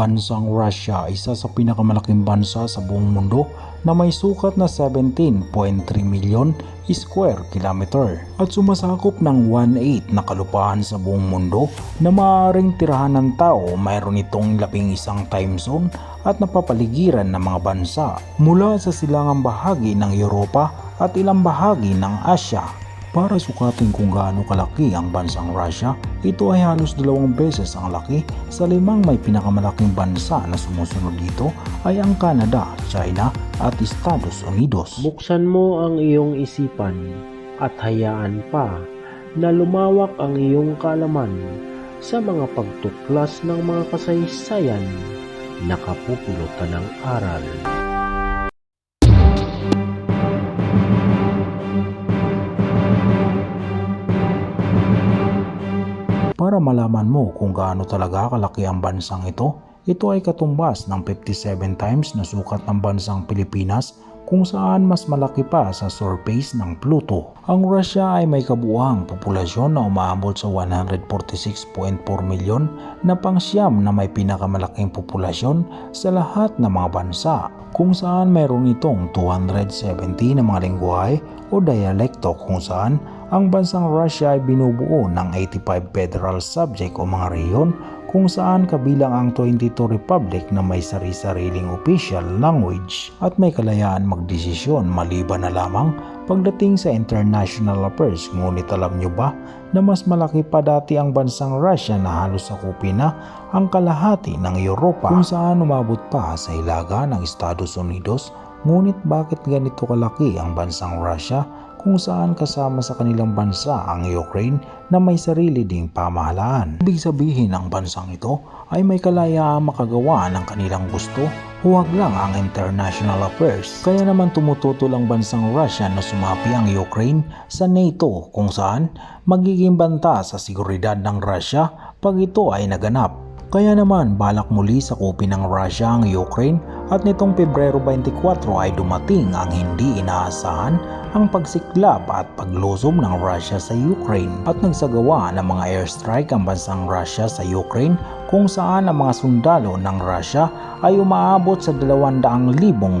bansang Russia isa sa pinakamalaking bansa sa buong mundo na may sukat na 17.3 milyon square kilometer at sumasakop ng 1/8 na kalupaan sa buong mundo na maaaring tirahan ng tao mayroon itong labing isang time zone at napapaligiran ng mga bansa mula sa silangang bahagi ng Europa at ilang bahagi ng Asya. Para sukatin kung gaano kalaki ang bansang Russia, ito ay halos dalawang beses ang laki sa limang may pinakamalaking bansa na sumusunod dito ay ang Canada, China at Estados Unidos. Buksan mo ang iyong isipan at hayaan pa na lumawak ang iyong kaalaman sa mga pagtuklas ng mga kasaysayan na kapupulutan ng aral. Para malaman mo kung gaano talaga kalaki ang bansang ito, ito ay katumbas ng 57 times na sukat ng bansang Pilipinas kung saan mas malaki pa sa surface ng Pluto. Ang Russia ay may kabuuang populasyon na umaabot sa 146.4 milyon na pangsyam na may pinakamalaking populasyon sa lahat ng mga bansa kung saan mayroon itong 270 na mga lingwahe o dialekto kung saan ang bansang Russia ay binubuo ng 85 federal subject o mga rehiyon kung saan kabilang ang 22 republic na may sari-sariling official language at may kalayaan magdesisyon maliban na lamang pagdating sa international affairs. Ngunit alam nyo ba na mas malaki pa dati ang bansang Russia na halos sakupin na ang kalahati ng Europa kung saan umabot pa sa hilaga ng Estados Unidos Ngunit bakit ganito kalaki ang bansang Russia kung saan kasama sa kanilang bansa ang Ukraine na may sarili ding pamahalaan? Ibig sabihin ang bansang ito ay may kalayaang makagawa ng kanilang gusto huwag lang ang international affairs. Kaya naman tumututol ang bansang Russia na sumapi ang Ukraine sa NATO kung saan magiging banta sa seguridad ng Russia pag ito ay naganap. Kaya naman balak muli sa kopi ng Russia ang Ukraine at nitong Pebrero 24 ay dumating ang hindi inaasahan ang pagsiklab at paglusob ng Russia sa Ukraine. At nagsagawa ng mga airstrike ang bansang Russia sa Ukraine kung saan ang mga sundalo ng Russia ay umaabot sa 200,000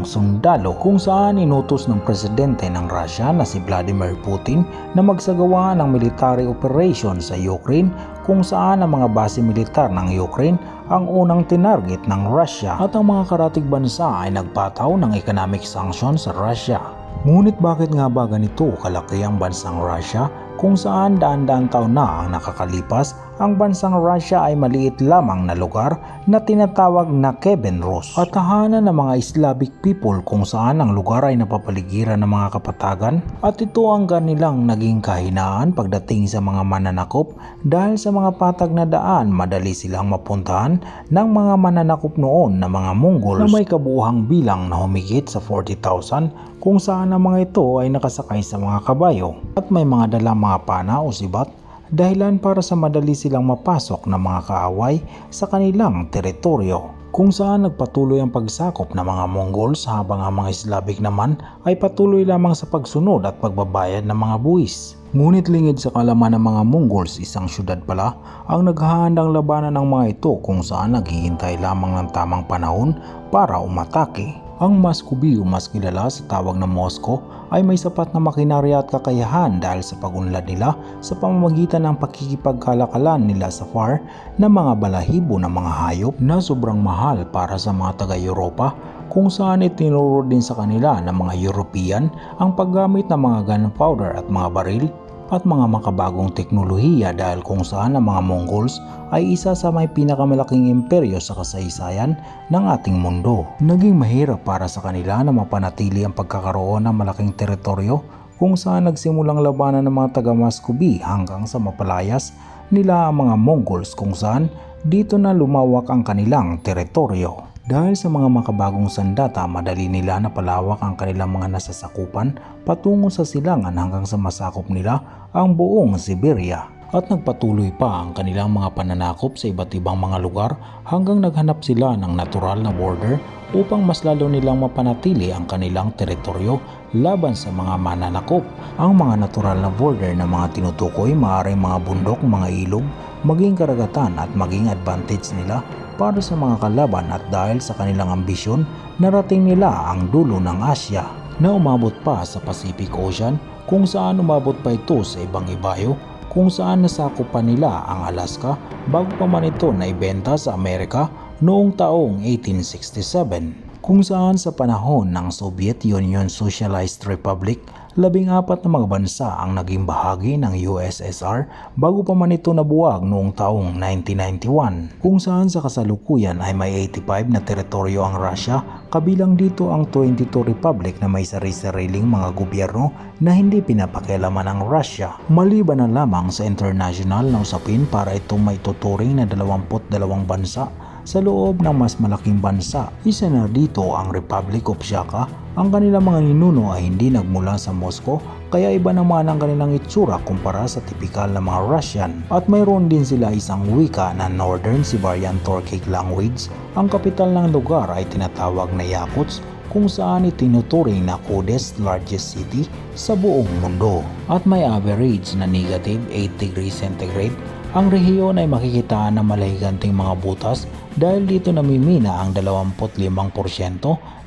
sundalo kung saan inutos ng presidente ng Russia na si Vladimir Putin na magsagawa ng military operation sa Ukraine kung saan ang mga base militar ng Ukraine ang unang tinarget ng Russia at ang mga karatig bansa ay nagpataw ng economic sanctions sa Russia. Ngunit bakit nga ba ganito kalaki ang bansang Russia kung saan daan-daan taon na ang nakakalipas ang bansang Russia ay maliit lamang na lugar na tinatawag na Kevin Rus. At tahanan ng mga Slavic people kung saan ang lugar ay napapaligiran ng mga kapatagan. At ito ang kanilang naging kahinaan pagdating sa mga mananakop dahil sa mga patag na daan madali silang mapuntahan ng mga mananakop noon na mga Mongols na may kabuuhang bilang na humigit sa 40,000 kung saan ang mga ito ay nakasakay sa mga kabayo. At may mga dalang mga pana o sibat dahilan para sa madali silang mapasok ng mga kaaway sa kanilang teritoryo kung saan nagpatuloy ang pagsakop ng mga Mongols habang ang mga Slavic naman ay patuloy lamang sa pagsunod at pagbabayad ng mga buwis. Ngunit lingid sa kalaman ng mga Mongols, isang syudad pala ang naghahandang labanan ng mga ito kung saan naghihintay lamang ng tamang panahon para umatake. Ang Muscovy o mas kilala sa tawag na Moscow ay may sapat na makinarya at kakayahan dahil sa pagunlad nila sa pamamagitan ng pakikipagkalakalan nila sa far na mga balahibo ng mga hayop na sobrang mahal para sa mga taga-Europa kung saan itinuro din sa kanila ng mga European ang paggamit ng mga gunpowder at mga baril at mga makabagong teknolohiya dahil kung saan ang mga Mongols ay isa sa may pinakamalaking imperyo sa kasaysayan ng ating mundo. Naging mahirap para sa kanila na mapanatili ang pagkakaroon ng malaking teritoryo kung saan nagsimulang labanan ng mga taga Muscovy hanggang sa mapalayas nila ang mga Mongols kung saan dito na lumawak ang kanilang teritoryo. Dahil sa mga makabagong sandata, madali nila na palawak ang kanilang mga nasasakupan patungo sa silangan hanggang sa masakop nila ang buong Siberia. At nagpatuloy pa ang kanilang mga pananakop sa iba't ibang mga lugar hanggang naghanap sila ng natural na border upang mas lalo nilang mapanatili ang kanilang teritoryo laban sa mga mananakop. Ang mga natural na border na mga tinutukoy maaaring mga bundok, mga ilog, maging karagatan at maging advantage nila para sa mga kalaban at dahil sa kanilang ambisyon, narating nila ang dulo ng Asya na umabot pa sa Pacific Ocean kung saan umabot pa ito sa ibang ibayo kung saan nasakop pa nila ang Alaska bago pa man ito naibenta sa Amerika noong taong 1867 kung saan sa panahon ng Soviet Union Socialist Republic, labing apat na mga bansa ang naging bahagi ng USSR bago pa man ito nabuwag noong taong 1991, kung saan sa kasalukuyan ay may 85 na teritoryo ang Russia, kabilang dito ang 22 republic na may sari-sariling mga gobyerno na hindi pinapakialaman ng Russia. Maliban na lamang sa international na usapin para itong may tuturing na 22 bansa sa loob ng mas malaking bansa. Isa na dito ang Republic of Shaka. Ang kanilang mga ninuno ay hindi nagmula sa Moscow kaya iba naman ang kanilang itsura kumpara sa tipikal na mga Russian. At mayroon din sila isang wika na Northern Siberian Turkic language. Ang kapital ng lugar ay tinatawag na Yakuts kung saan itinuturing na coldest largest city sa buong mundo. At may average na negative 8 degrees centigrade ang rehiyon ay makikita na malahiganting mga butas dahil dito namimina ang 25%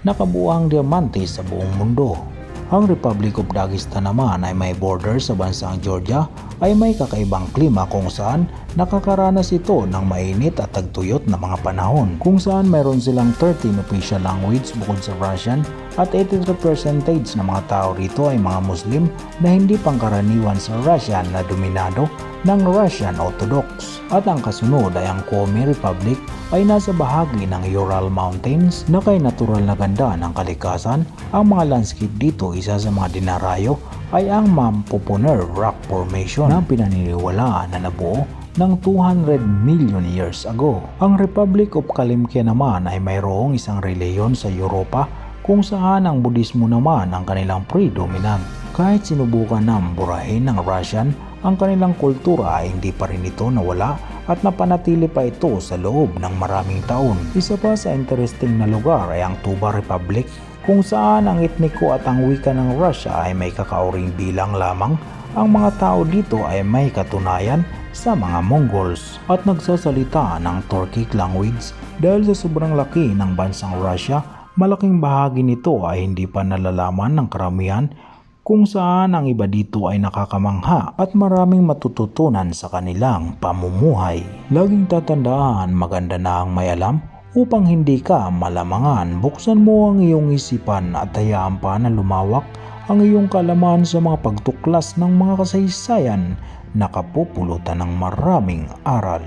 na kabuuang diamante sa buong mundo. Ang Republic of Dagestan naman ay may border sa bansang Georgia ay may kakaibang klima kung saan nakakaranas ito ng mainit at tagtuyot na mga panahon kung saan mayroon silang 13 official language bukod sa Russian at 83% ng mga tao rito ay mga Muslim na hindi pangkaraniwan sa Russian na dominado ng Russian Orthodox. At ang kasunod ay ang Komi Republic ay nasa bahagi ng Ural Mountains na kay natural na ganda ng kalikasan. Ang mga landscape dito isa sa mga dinarayo ay ang Mampoponer Rock Formation na pinaniniwalaan na nabuo ng 200 million years ago. Ang Republic of Kalimkya naman ay mayroong isang reliyon sa Europa kung saan ang Budismo naman ang kanilang predominant. Kahit sinubukan ng burahin ng Russian, ang kanilang kultura ay hindi pa rin ito nawala at napanatili pa ito sa loob ng maraming taon. Isa pa sa interesting na lugar ay ang Tuba Republic kung saan ang etniko at ang wika ng Russia ay may kakauring bilang lamang ang mga tao dito ay may katunayan sa mga Mongols at nagsasalita ng Turkic language dahil sa sobrang laki ng bansang Russia, malaking bahagi nito ay hindi pa nalalaman ng karamihan kung saan ang iba dito ay nakakamangha at maraming matututunan sa kanilang pamumuhay. Laging tatandaan maganda na ang may alam upang hindi ka malamangan. Buksan mo ang iyong isipan at hayaan pa na lumawak ang iyong kalaman sa mga pagtuklas ng mga kasaysayan na kapupulutan ng maraming aral.